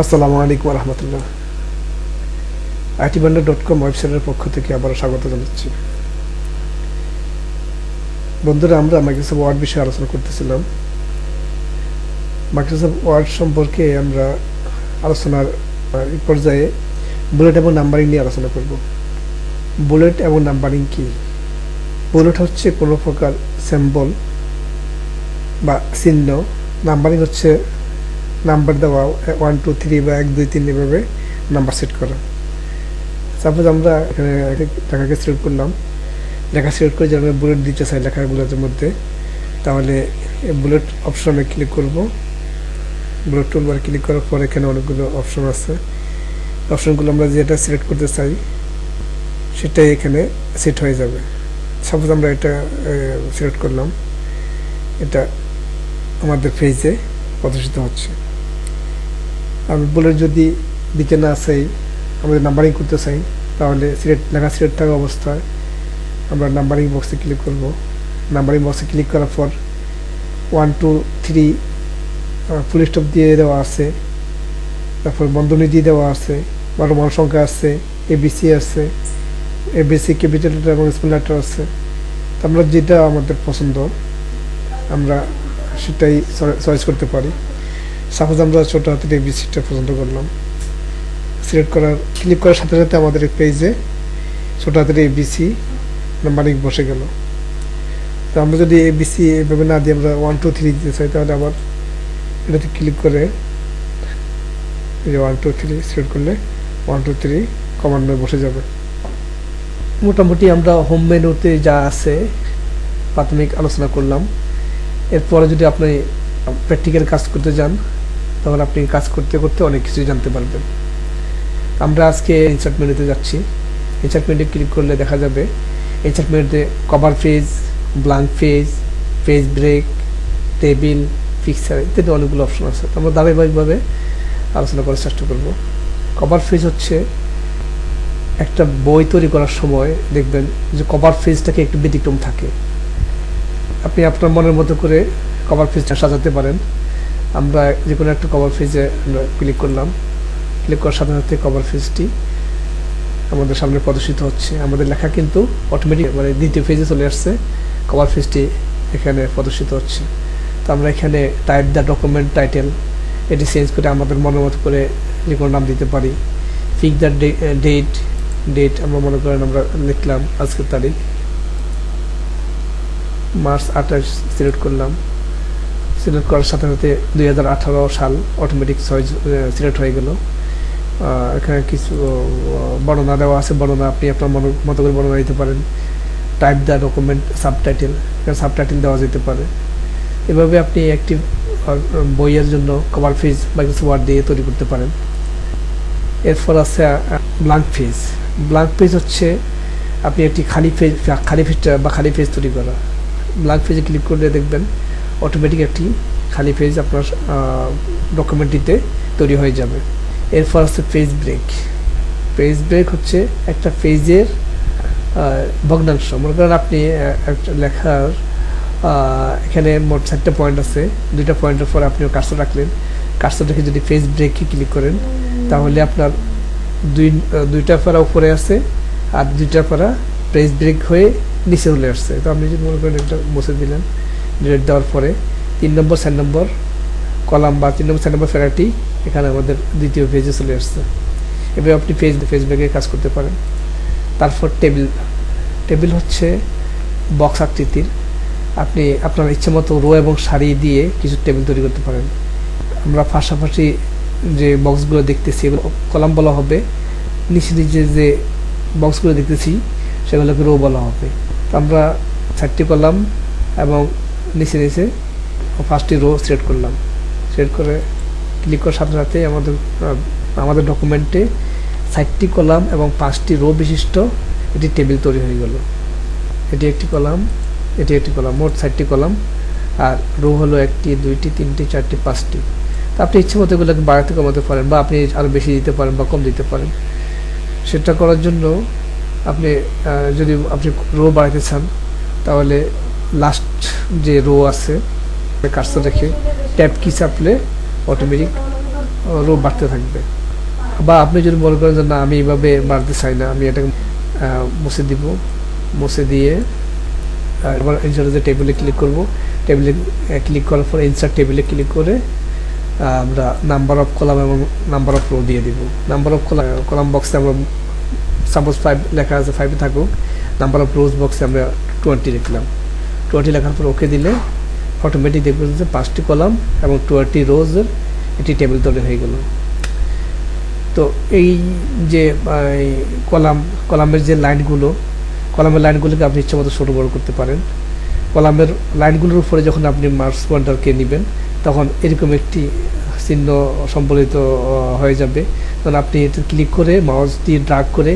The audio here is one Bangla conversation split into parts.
আসসালামু আলাইকুম রহমতুল্লাহ। আইটি বান্ডার ডট কম ওয়েবসাইটের পক্ষ থেকে আবার স্বাগত জানাচ্ছি। বন্ধুরা, আমরা মাইক্রোসফট ওয়ার্ড বিষয়ে আলোচনা করতেছিলাম। মাইক্রোসফট ওয়ার্ড সম্পর্কে আমরা আলোচনার পর্যায়ে বুলেট এবং নাম্বারিং নিয়ে আলোচনা করব। বুলেট এবং নাম্বারিং কি? বুলেট হচ্ছে কোনো প্রকার স্যাম্বল বা চিহ্ন। নাম্বারিং হচ্ছে নাম্বার দেওয়া ওয়ান টু থ্রি বা এক, দুই, তিন এভাবে নাম্বার সেট করা। সাপোজ আমরা এখানে লেখাকে সিলেক্ট করলাম। লেখা সিলেক্ট করে আমরা বুলেট দিতে চাই লেখাগুলোর মধ্যে, তাহলে বুলেট অপশনে ক্লিক করব। বুলেট টুলবার ক্লিক করার পর এখানে অনেকগুলো অপশন আছে। অপশনগুলো আমরা যেটা সিলেক্ট করতে চাই, সেটাই এখানে সেট হয়ে যাবে। সাপোজ আমরা এটা সিলেক্ট করলাম। এটা আমাদের পেজে প্রদর্শিত হচ্ছে। আমি বুলেট যদি দিতে না চাই, আমাদের নাম্বারিং করতে চাই, তাহলে সিলেট লেখা সিলেট থাকা অবস্থায় আমরা নাম্বারিং বক্সে ক্লিক করব। নাম্বারিং বক্সে ক্লিক করার পর one two three full stop দিয়ে দেওয়া আছে। তারপর বন্ধনী দিয়ে দেওয়া আছে। বা রোমান সংখ্যা আছে এবিসি আছে এবিসি ক্যাপিটাল লেটার এবং স্মল লেটার আছে। আমরা যেটা আমাদের পছন্দ, আমরা সেটাই চয়েস করতে পারি। সাপোজ আমরা ছোটো হাতের এবিসিটা পছন্দ করলাম। সিলেক্ট করার ক্লিক করার সাথে সাথে আমাদের পেজে ছোটো হাতের এবিসি নাম্বারিং বসে গেল। তো আমরা যদি এবিসি এভাবে না দিয়ে আমরা ওয়ান টু থ্রি দিতে চাই, তাহলে আবার এটাতে ক্লিক করে যে ওয়ান টু থ্রি সিলেক্ট করলে ওয়ান টু থ্রি কমান্ডে বসে যাবে। মোটামুটি আমরা হোম মেনুতে যা আছে প্রাথমিক আলোচনা করলাম। এরপরে যদি আপনি প্র্যাকটিক্যাল কাজ করতে যান তাহলে আপনি কাজ করতে করতে অনেক কিছুই জানতে পারবেন। আমরা আজকে ইনসার্ট মেনুতে যাচ্ছি। ইনসার্ট মেনুতে ক্লিক করলে দেখা যাবে ইনসার্ট মেনুতে cover page blank page page break table picture ইত্যাদি অনেকগুলো অপশন আছে। তো আমরা ধারাবাহিকভাবে আলোচনা করার চেষ্টা করব। কভার পেজ হচ্ছে একটা বই তৈরি করার সময় দেখবেন যে কভার পেজটাকে একটু ব্যতিক্রম থাকে। আপনি আপনার মনের মতো করে কভার পেজটা সাজাতে পারেন। আমরা যে কোনো একটা কভার ফেজে আমরা ক্লিক করলাম। ক্লিক করার সাথে সাথে কভার পেজটি আমাদের সামনে প্রদর্শিত হচ্ছে। আমাদের লেখা কিন্তু অটোমেটিক মানে দ্বিতীয় পেজে চলে আসছে। কভার পেজটি এখানে প্রদর্শিত হচ্ছে। তো আমরা এখানে টাইপ দ্য ডকুমেন্ট টাইটেল এটি চেঞ্জ করে আমাদের মনের মতো করে যে কোনো নাম দিতে পারি। পিক দ্য ডেট ডেট আমরা মনে করেন আমরা লিখলাম আজকের তারিখ। মার্চ আঠাশ সিলেক্ট করলাম। সিলেক্ট করার সাথে সাথে দুই হাজার আঠারো সাল অটোমেটিক চয়েস সিলেক্ট হয়ে গেল। এখানে কিছু বর্ণনা দেওয়া আছে, বর্ণনা আপনি আপনার মতো করে বর্ণনা দিতে পারেন। টাইপ দ্য ডকুমেন্ট সাবটাইটেল এখানে সাবটাইটেল দেওয়া যেতে পারে। এভাবে আপনি একটি বইয়ের জন্য কভার ফিজ বা কিছু ওয়ার্ড দিয়ে তৈরি করতে পারেন। এরপর আছে ব্লাঙ্ক ফিজ ব্লাঙ্ক পেজ হচ্ছে, আপনি একটি খালি পেজ খালি পেজটা বা খালি পেজ তৈরি করা। ব্লাঙ্ক পেজে ক্লিক করলে দেখবেন অটোমেটিক একটি খালি পেজ আপনার ডকুমেন্টটিতে তৈরি হয়ে যাবে। এরপর আছে পেজ ব্রেক পেজ ব্রেক হচ্ছে একটা পেজের ভগ্নাংশ। মনে করেন আপনি একটা লেখার এখানে মোট চারটে পয়েন্ট আছে। দুইটা পয়েন্টের পর আপনি কাজটা রাখলেন। কাজটা রেখে যদি পেজ ব্রেকে ক্লিক করেন, তাহলে আপনার দুই দুইটা পারা উপরে আছে আর দুইটা পারা পেজ ব্রেক হয়ে নিচে চলে আসছে। তো আপনি যদি মনে করেন একটা মুছে দিলেন ডিলেট দেওয়ার পরে তিন নম্বর, চার নম্বর কলাম বা তিন নম্বর, চার নম্বর ফেরাটি এখানে আমাদের দ্বিতীয় পেজে চলে আসছে। এভাবে আপনি পেজ ফেসবুকে কাজ করতে পারেন। তারপর টেবিল টেবিল হচ্ছে বক্স আকৃতির। আপনি আপনার ইচ্ছে মতো রো এবং সারি দিয়ে কিছু টেবিল তৈরি করতে পারেন। আমরা পাশাপাশি যে বক্সগুলো দেখতেছি, এগুলো কলাম বলা হবে। নিচে নিচে যে বক্সগুলো দেখতেছি, সেগুলোকে রো বলা হবে। আমরা চারটি কলাম এবং নিচে নিচে ফার্স্টটি রো সিলেক্ট করলাম। সিলেক্ট করে ক্লিক করার সাথে সাথে আমাদের আমাদের ডকুমেন্টে চারটি কলাম এবং পাঁচটি রো বিশিষ্ট এটি টেবিল তৈরি হয়ে গেল। এটি একটি কলাম এটি একটি কলাম মোট চারটি কলাম আর রো হলো একটি, দুইটি, তিনটি, চারটি, পাঁচটি। তো আপনি ইচ্ছে মতো এগুলোকে বাড়াতে কমাতে পারেন বা আপনি আরও বেশি দিতে পারেন বা কম দিতে পারেন। সেটা করার জন্য আপনি যদি আপনি রো বাড়াতে চান, তাহলে লাস্ট যে রো আছে কাজটা রেখে ট্যাপ কি চাপলে অটোমেটিক রো বাড়তে থাকবে। বা আপনি যদি মনে করেন যে না, আমি এইভাবে বাড়তে চাই না, আমি এটা মুছে দিব, মুছে দিয়ে এবার ইনসার্টে টেবিলে ক্লিক করব টেবিলে ক্লিক করার পর ইনসার্ট টেবিলে ক্লিক করে আমরা নাম্বার অফ কলাম এবং নাম্বার অফ রো দিয়ে দিব। নাম্বার অফ কলাম কলাম বক্সে আমরা সাপোজ ফাইভ লেখা আছে ফাইভে থাকুক নাম্বার অফ রোজ বক্সে আমরা টোয়েন্টি লিখলাম। টোয়েন্টি লেখার পর ওকে দিলে অটোমেটিক দেখবেন যে পাঁচটি কলাম এবং টোয়েন্টি রোজের এটি টেবিল তৈরি হয়ে গেল। তো এই যে কলাম কলামের যে লাইনগুলো কলামের লাইনগুলোকে আপনি ইচ্ছে মতো ছোটো বড়ো করতে পারেন। কলামের লাইনগুলোর উপরে যখন আপনি মার্কস পয়েন্টারকে নেবেন, তখন এরকম একটি চিহ্ন সম্বলিত হয়ে যাবে। তখন আপনি এটা ক্লিক করে মাউস দিয়ে ড্রাগ করে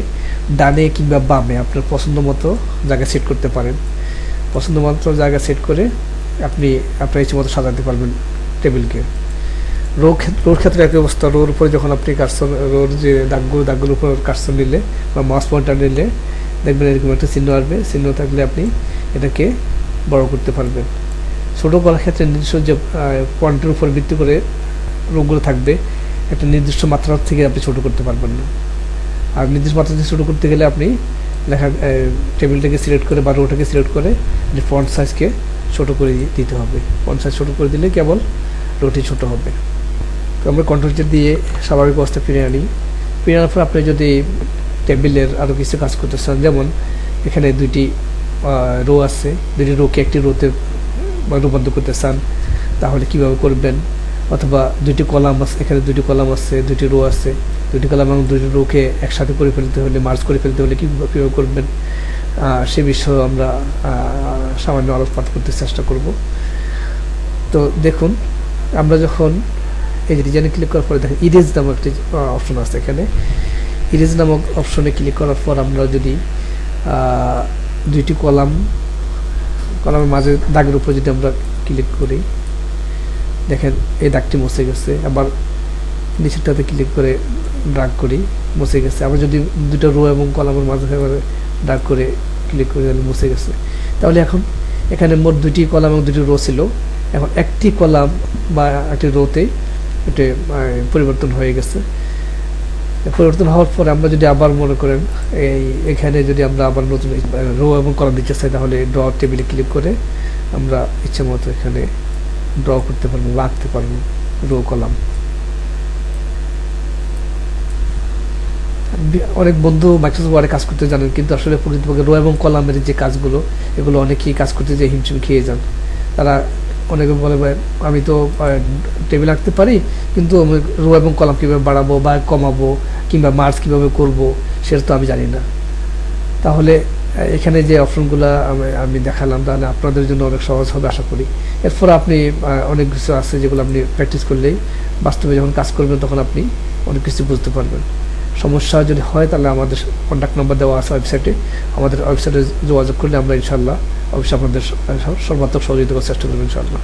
ডানে কিংবা বামে আপনার পছন্দ মতো জায়গায় সেট করতে পারেন। পছন্দ মতো জায়গা সেট করে আপনি আপনার ইচ্ছে মতো সাজাতে পারবেন টেবিলকে রো ক্ষেত্রে রোর ক্ষেত্রে একই অবস্থা। রোর উপরে যখন আপনি কার্সন রোর যে দাগগুলো, দাগগুলোর উপর কার্সন নিলে বা মাউস পয়েন্টার নিলে দেখবেন এরকম একটা চিহ্ন আসবে। চিহ্ন থাকলে আপনি এটাকে বড় করতে পারবেন। ছোটো করার ক্ষেত্রে নিজস্ব যে পয়েন্টের উপর ভিত্তি করে রোগগুলো থাকবে। একটা নির্দিষ্ট মাত্রার থেকে আপনি ছোট করতে পারবেন না। আর নির্দিষ্ট মাত্রা থেকে ছোটো করতে গেলে আপনি লেখা টেবিলটাকে সিলেক্ট করে বা রোটাকে সিলেক্ট করে, যে ফন্ট সাইজকে ছোট করে দিতে হবে। ফন্ট সাইজ ছোটো করে দিলে কেবল রোটি ছোট হবে। তো আমরা কন্ট্রোল দিয়ে স্বাভাবিক অবস্থা ফিরে আনি। ফিরে আনার পর আপনি যদি টেবিলের আরও কিছু কাজ করতে চান, যেমন এখানে দুইটি রো আছে। দুইটি রোকে একটি রোতে রূপান্তর করতে চান, তাহলে কীভাবে করবেন? অথবা দুইটি কলাম আছে, এখানে দুইটি কলাম আছে, দুইটি রো আছে। দুইটি কলাম এবং দুইটি রোকে একসাথে করে ফেলতে হলে মার্চ করে ফেলতে হলে কীভাবে কীভাবে করবেন? সে বিষয়ে আমরা সামান্য আলোকপাত করতে চেষ্টা করব। তো দেখুন, আমরা যখন এই যে ডিজাইনে ক্লিক করার পরে দেখেন ইরেজ নামক একটি অপশন আছে এখানে। ইরেজ নামক অপশনে ক্লিক করার পর আমরা যদি দুইটি কলাম, কলামের মাঝে দাগের উপর যদি আমরা ক্লিক করি, দেখেন, এই দাগটি মুছে গেছে। আবার নিচেরটাতে ক্লিক করে ড্রাগ করি, মুছে গেছে। আবার যদি দুটো রো এবং কলামের মাঝে ড্রাগ করে ক্লিক করে, তাহলে মুছে গেছে। তাহলে এখন এখানে মোট দুইটি কলাম এবং দুটি রো ছিল। এখন একটি কলাম বা একটি রোতে এটা পরিবর্তন হয়ে গেছে। পরিবর্তন হওয়ার পরে আমরা যদি আবার মনে করেন, এই এখানে যদি আমরা আবার নতুন রো এবং কলাম দিতে চাই, তাহলে ড্র টেবিলে ক্লিক করে আমরা ইচ্ছে মতো এখানে ড্র করতে পারব আঁকতে পারব রো কলাম। অনেক বন্ধু মাইক্রোসফট ওয়ার্ডে কাজ করতে জানেন, কিন্তু আসলে প্রকৃতপক্ষে রো এবং কলামের যে কাজগুলো, এগুলো অনেকেই কাজ করতে যে হিমশিম খেয়ে যান। তারা অনেকে বলে আমি তো টেবিল আঁকতে পারি, কিন্তু আমি রো এবং কলাম কীভাবে বাড়াবো বা কমাবো, কিংবা মার্চ কীভাবে করব, সেটা তো আমি জানি না। তাহলে এখানে যে অপশনগুলো আমি আমি দেখালাম, তাহলে আপনাদের জন্য অনেক সহজ হবে, আশা করি। এরপর আপনি অনেক কিছু আছে যেগুলো আপনি প্র্যাকটিস করলেই বাস্তবে যখন কাজ করবেন, তখন আপনি অনেক কিছু বুঝতে পারবেন। সমস্যা যদি হয়, তাহলে আমাদের কন্ট্যাক্ট নাম্বার দেওয়া আছে ওয়েবসাইটে আমাদের ওয়েবসাইটে যোগাযোগ করলে আমরা ইনশাল্লাহ অবশ্যই আপনাদের সর্বাত্মক সহযোগিতা করার চেষ্টা করব ইনশাল্লাহ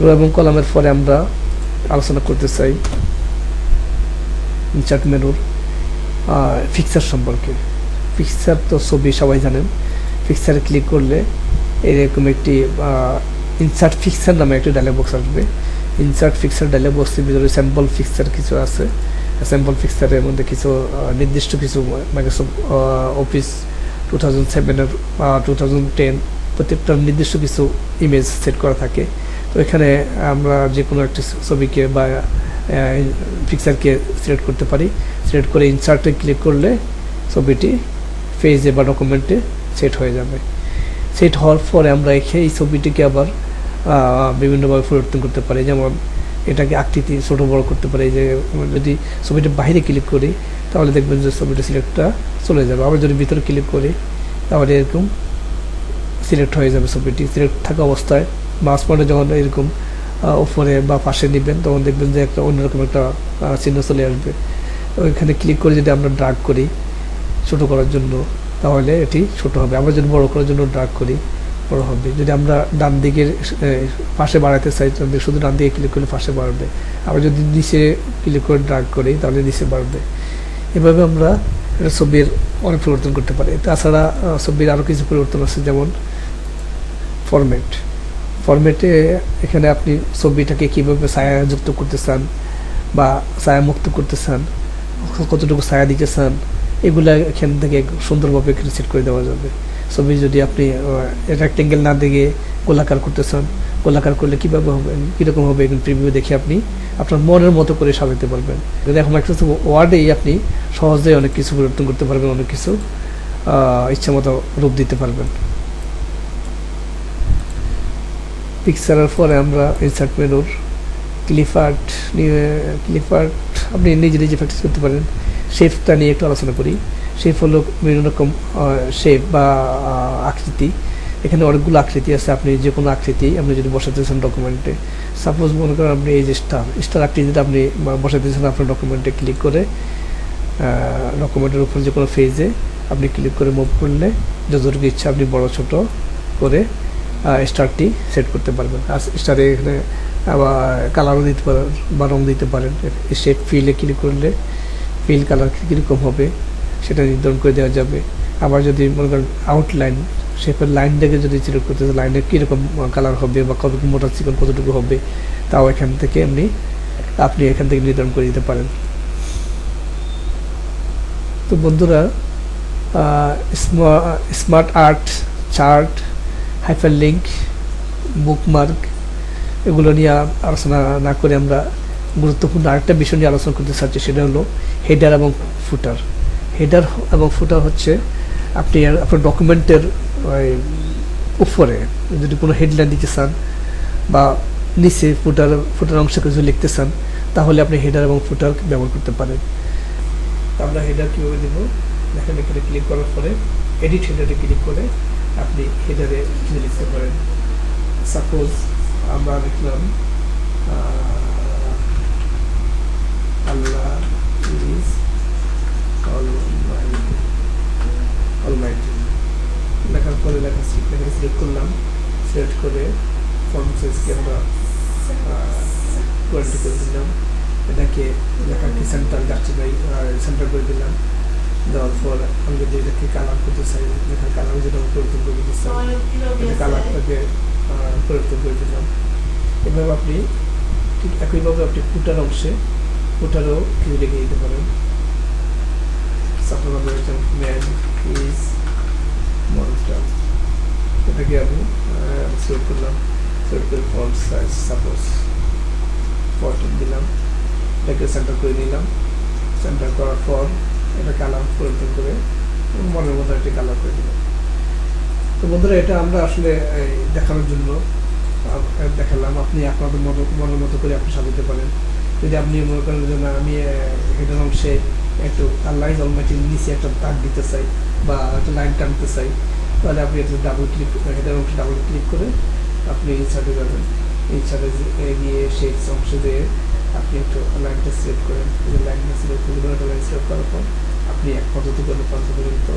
রো এবং কলামের পরে আমরা আলোচনা করতে চাই ইনচার্ট মেনুর ফিক্সার সম্পর্কে। ফিক্সার তো ছবি সবাই জানেন। ফিক্সারে ক্লিক করলে এরকম একটি ইনসার্ট ফিক্সার নামে একটি ডায়লগ বক্স আসবে। ইনসার্ট ফিক্সার ডায়লগ বক্সের ভিতরে স্যাম্পল ফিক্সার কিছু আছে। স্যাম্পল ফিক্সারের মধ্যে কিছু নির্দিষ্ট কিছু মাইক্রোসফট অফিস টু থাউজেন্ড সেভেনের টু থাউজেন্ড টেন প্রত্যেকটা নির্দিষ্ট কিছু ইমেজ সেট করা থাকে। তো এখানে আমরা যে কোনো একটি ছবিকে বা পিকচারকে সিলেক্ট করতে পারি। সিলেক্ট করে ইনসার্টে ক্লিক করলে ছবিটি পেজে বা ডকুমেন্টে সেট হয়ে যাবে। সেট হওয়ার পরে আমরা এই ছবিটিকে আবার বিভিন্নভাবে পরিবর্তন করতে পারি। যেমন এটাকে আকৃতি ছোট বড় করতে পারি যে যদি ছবিটা বাইরে ক্লিক করি, তাহলে দেখবেন যে ছবিটা সিলেক্টটা চলে যাবে। আবার যদি ভিতরে ক্লিক করি, তাহলে এরকম সিলেক্ট হয়ে যাবে ছবিটি। সিলেক্ট থাকা অবস্থায় মাস পয়েন্টে যখন এরকম উপরে বা পাশে নেবেন, তখন দেখবেন যে একটা অন্যরকম একটা চিহ্ন চলে আসবে। ওইখানে ক্লিক করে যদি আমরা ড্রাগ করি ছোট করার জন্য, তাহলে এটি ছোট হবে। আমরা যদি বড় করার জন্য ড্রাগ করি বড় হবে। যদি আমরা ডান দিকের পাশে বাড়াতে চাই, তাহলে শুধু ডান দিকে ক্লিক করলে পাশে বাড়বে। আবার যদি নিচে ক্লিক করে ড্রাগ করি, তাহলে নিচে বাড়বে। এভাবে আমরা ছবির অনেক পরিবর্তন করতে পারি। তাছাড়া ছবির আরও কিছু পরিবর্তন আছে, যেমন ফরম্যাট ফরম্যাটে এখানে আপনি ছবিটাকে কীভাবে ছায়াযুক্ত করতে চান বা ছায়া মুক্ত করতে চান, কতটুকু ছায়া দিতে চান, এগুলা এখান থেকে সুন্দরভাবে সেট করে দেওয়া যাবে। ছবি যদি আপনি রেক্টেঙ্গেল না দেখে গোলাকার করতে চান, গোলাকার করলে কীভাবে হবে, কীরকম হবে এখানে প্রিভিউ দেখে আপনি আপনার মনের মতো করে সাজাতে পারবেন। এখন একটা ওয়ার্ডেই আপনি সহজেই অনেক কিছু পরিবর্তন করতে পারবেন, অনেক কিছু ইচ্ছা মতো রূপ দিতে পারবেন। পিকচারের পরে আমরা ইনসার্ট মেনুর ক্লিফার্ট নিয়ে ক্লিফার্ট আপনি নিজে নিজে প্র্যাকটিস করতে পারেন। শেপটা নিয়ে একটু আলোচনা করি। শেপ হলো বিভিন্ন রকম শেপ বা আকৃতি। এখানে অনেকগুলো আকৃতি আছে, আপনি যে কোনো আকৃতি আপনি যদি বসাতে চান ডকুমেন্টে সাপোজ মনে করেন আপনি এই যে স্টার স্টার আকৃতিটা আপনি বসাতে চান আপনার ডকুমেন্টে ক্লিক করে ডকুমেন্টের উপর যে কোনো ফেজে আপনি ক্লিক করে মুভ করলে যতটুকু ইচ্ছা আপনি বড় ছোট করে স্টারটি সেট করতে পারবেন। আর স্টারে এখানে আবার কালারও দিতে পারেন বা রং দিতে পারেন। শেপ ফিলে ক্লিক করলে ফিল কালার কীরকম হবে? সেটা নির্ধারণ করে দেওয়া যাবে। আবার যদি মনে করেন আউটলাইন শেপের লাইন দেখে যদি সিলেক্ট করতে চান, লাইনের কীরকম কালার হবে বা কতটুকু মোটা চিকন কতটুকু হবে তাও এখান থেকে এমনি আপনি এখান থেকে নির্ধারণ করে দিতে পারেন। তো বন্ধুরা smart art chart hyperlink bookmark এগুলো নিয়ে আলোচনা না করে আমরা গুরুত্বপূর্ণ আরেকটা বিষয় নিয়ে আলোচনা করতে চাচ্ছি সেটা হলো হেডার এবং ফুটার হেডার এবং ফুটার হচ্ছে আপনি আপনার ডকুমেন্টের উপরে যদি কোনো হেডলাইন দিতে চান বা নিচে ফুটার ফুটার অংশে কিছু লিখতে চান, তাহলে আপনি হেডার এবং ফুটার ব্যবহার করতে পারেন। আমরা হেডার কীভাবে দেবো? দেখেন এখানে ক্লিক করার পরে এডিট হেডারে ক্লিক করে আপনি হেডারে লিখতে পারেন। সাপোজ আমরা লিখলাম আল্লাহ অলমাইটি লেখার পরে লেখা লেখা সিলেক্ট করলাম। সিলেক্ট করে ফর্ম সাইজকে আমরা টোয়েন্টি করে দিলাম। এটাকে লেখাকে সেন্টার যাচ্ছে সেন্টার করে দিলাম। দেওয়ার পর আমি যদি এটাকে কালার করতে চাই লেখার কালার যেটা পরিবর্তন করে দিতে চাই এটা কালারটাকে পরিবর্তন করে দিলাম। এভাবে আপনি ঠিক একইভাবে আপনি ফুটার অংশে ফুটারও লিখে দিতে পারেন। এটা ম্যান ইজ মনস্টার এটাকে আমি সিলেক্ট করলাম সিলেক্ট করে ফন্ট সাইজ সাপোজ ফোরটিন দিলাম এটাকে সেন্টার করে নিলাম সেন্টার করার পর এটা কালার পরিবর্তন করে মনের মতো একটি কালার করে দিলাম তো বন্ধুরা এটা আমরা আসলে দেখানোর জন্য দেখালাম আপনি আপনাদের মনের মতো করে আপনি সাজাতে পারেন যদি আপনি মনে করেন যে না আমি হেডের অংশে একটু আল্লাহ জলমাটির নিচে একটা দাগ দিতে চাই বা একটা লাইন টানতে চাই, তাহলে আপনি এটা ডাবল ক্লিক হেডের অংশে ডাবল ক্লিক করে আপনি ইনসার্টে যাবেন। ইনসার্টে গিয়ে সেই অংশে দিয়ে আপনি একটু লাইনটা সিলেক্ট করেন। লাইনটা সিলেক্ট করে একটা লাইন সিলেক্ট করার পর আপনি এক পদ্ধতি করে পর্যন্ত পর্যন্ত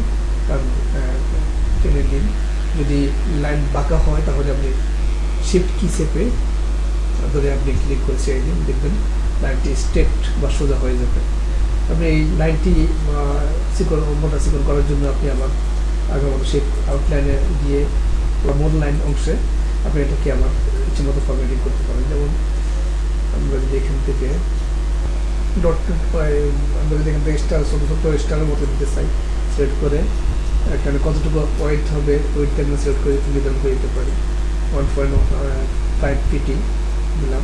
কারণ টেনে দিন যদি লাইন বাঁকা হয় তাহলে আপনি শিফট কি চেপে ধরে আপনি ক্লিক করে ছেড়ে দিন। দেখবেন লাইনটি স্ট্রেট বা সোজা হয়ে যাবে। আপনি এই লাইনটি চিকন মোটা সিকল করার জন্য আপনি আমার আগে সেই আউটলাইনে গিয়ে, বা মূল লাইন অংশে আপনি এটাকে আমার ইচ্ছে মতো ফরম্যাটিং করতে পারেন। যেমন আমরা যদি এখান থেকে ডট আমরা যদি এখান থেকে স্টার ছোটো ছোটো স্টারের মতো দিতে চাই সিলেক্ট করে, এখানে কতটুকু ওয়েট হবে ওয়েটটা আমরা সিলেক্ট করে নির্ধারণ করে দিতে পারি। ওয়ান পয়েন্ট ফাইভ পিটি দিলাম।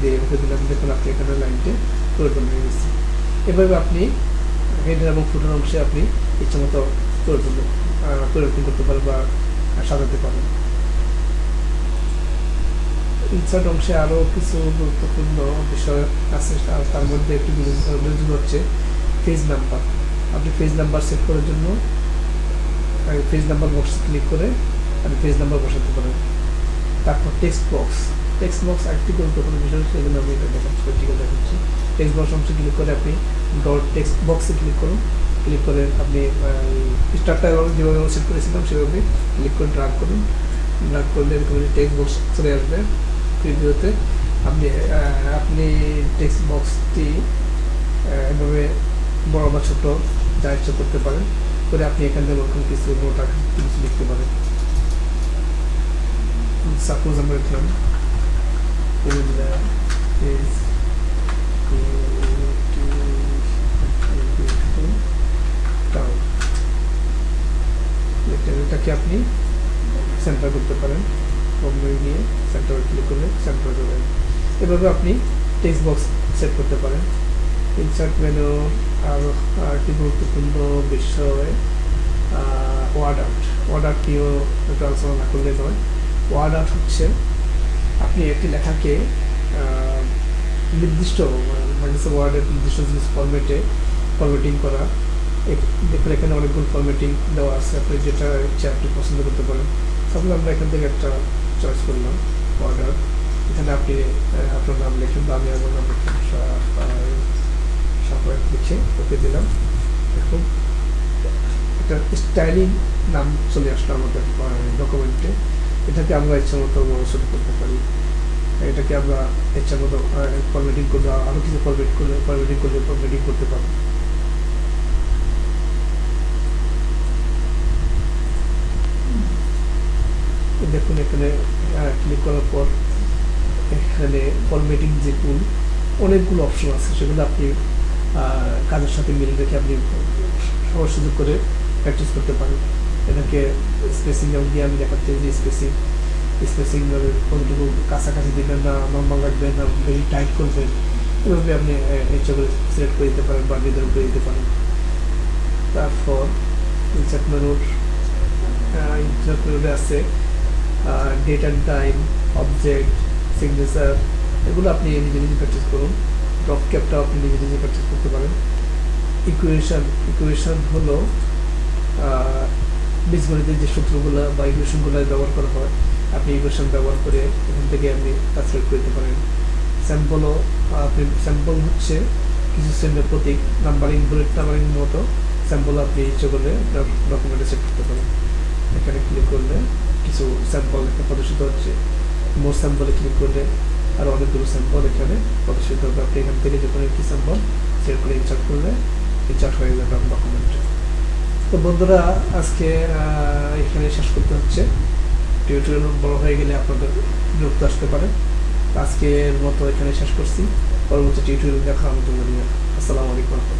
দিয়ে ওকে দিলাম, দেখুন আপনি এখানে লাইনটি পরিবর্তন হয়ে গেছে এভাবে আপনি হেডের এবং ফুটের অংশে আপনি ইচ্ছে মতো পরিবর্তন পরিবর্তন করতে পারেন বা সাজাতে পারেন। ইনসার্ট অংশে আরও কিছু গুরুত্বপূর্ণ বিষয় আছে, তার- মধ্যে একটি গুরুত্বপূর্ণ হচ্ছে পেজ নাম্বার আপনি পেজ নাম্বার সেট করার জন্য পেজ নাম্বার বক্স ক্লিক করে আপনি পেজ নাম্বার বসাতে পারেন। তারপর টেক্সট বক্স টেক্সট বক্স আরেকটি গুরুত্বপূর্ণ বিষয় সেগুলো আমি এটা দেখাচ্ছি প্র্যাকটিক্যাল দেখাচ্ছি। টেক্সট বক্স অংশে ক্লিক করে আপনি ডট টেক্সট বক্সে ক্লিক করুন। ক্লিক করে আপনি স্টারটা যেভাবে সেট করেছিলাম সেভাবে ক্লিক করে ড্রাগ করুন। ড্রাগ করলে এরকম টেক্সট বক্স চলে আসবে। প্রিভিউতে আপনি আপনি টেক্সট বক্সটি এভাবে বড় বা ছোট যা ইচ্ছা করতে পারেন। করে আপনি এখান থেকে ওরকম কিছু নোট কিছু লিখতে পারেন। সাপোজ আমরা লিখলাম is এটাকে আপনি সেন্টার করতে পারেন প্রবলেম নিয়ে সেন্টার ক্লিক করলে সেন্টার দেবেন এভাবে আপনি টেক্সট বক্স সেট করতে পারেন ইনসার্ট মেনু আর আরেকটি গুরুত্বপূর্ণ বিষয় ওয়ার্ড আউট ওয়ার্ড আউটটিও একটু আলোচনা না করলে নয় ওয়ার্ড আউট হচ্ছে আপনি একটি লেখাকে নির্দিষ্ট মাইক্রোসফট ওয়ার্ডের নির্দিষ্ট জিনিস ফরম্যাটে ফরম্যাটিং করা। দেখুন এখানে অনেকগুলো ফরম্যাটিং দেওয়া আছে। আপনি যেটা ইচ্ছে আপনি পছন্দ করতে পারেন। তাহলে আমরা এখান থেকে একটা চয়েস করলাম অর্ডার এখানে আপনি আপনার নাম লিখুন বা আমি আমার নাম লিখলাম লিখে ওকে দিলাম। দেখুন, একটা স্টাইলিং নাম চলে আসলো আমাদের ডকুমেন্টে এটাকে আমরা ইচ্ছা মতো করতে পারি। এটাকে আমরা ইচ্ছা মতো ফরম্যাটিং করলে আরও কিছু ফরম্যাট করলে ফরম্যাটিং করলে ফরম্যাটিং করতে পারব। দেখুন এখানে ক্লিক করার পর এখানে ফরম্যাটিং যে টুল অনেকগুলো অপশন আছে, সেগুলো আপনি কাজের সাথে মিল রেখে আপনি সহজ সুযোগ করে প্র্যাকটিস করতে পারেন। এটাকে স্পেসিং যেমন দিয়ে আমি দেখাচ্ছি যে স্পেসিং স্পেসিং কতটুকু কাছাকাছি দিবেন না নর্মাল রাখবেন না ভেরি টাইট করবেন, এভাবে আপনি ইচ্ছা করে সিলেক্ট করে দিতে পারেন বা নির্ধারণ করে দিতে পারেন। তারপর ইনসার্ট মেনুর ইনসার্ট মেনুতে আছে date and time object signature এগুলো আপনি নিজে নিজে প্র্যাকটিস করুন। ড্রপ ক্যাপটা আপনি নিজে নিজে প্র্যাকটিস করতে পারেন। ইকুয়েশন ইকুয়েশন হলো বীজগণিতের যে সূত্রগুলো বা ইকুয়েশনগুলো ব্যবহার করা হয়। আপনি ইকুয়েশন ব্যবহার করে এখান থেকে আপনি কাজ করতে পারেন। স্যাম্পলও আপনি স্যাম্পল হচ্ছে কিছু শ্রেণির প্রতীক নাম্বারিং বুলেট নাম্বারিং মতো স্যাম্পল আপনি ইচ্ছে করলে ডকুমেন্টে সেট করতে পারেন। এখানে ক্লিক করলে কিছু স্যাম্পল এখানে প্রদর্শিত হচ্ছে। মোর স্যাম্পলে ক্লিক করলে আর অনেকগুলো স্যাম্পল এখানে প্রদর্শিত হবে। আপনি এখান থেকে যে কোনো একটি স্যাম্পল সেট করে ইনসার্ট করলে ইনসার্ট হয়ে যাবে আপনার ডকুমেন্টে তো বন্ধুরা, আজকে এখানে শেষ করতে হচ্ছে। টিউটোরিয়াল বড় হয়ে গেলে আপনাদের বিরক্ত আসতে পারে। আজকের মতো এখানে শেষ করছি। পরবর্তী টিউটোরিয়াল দেখা আমাদের আসসালামু আলাইকুম।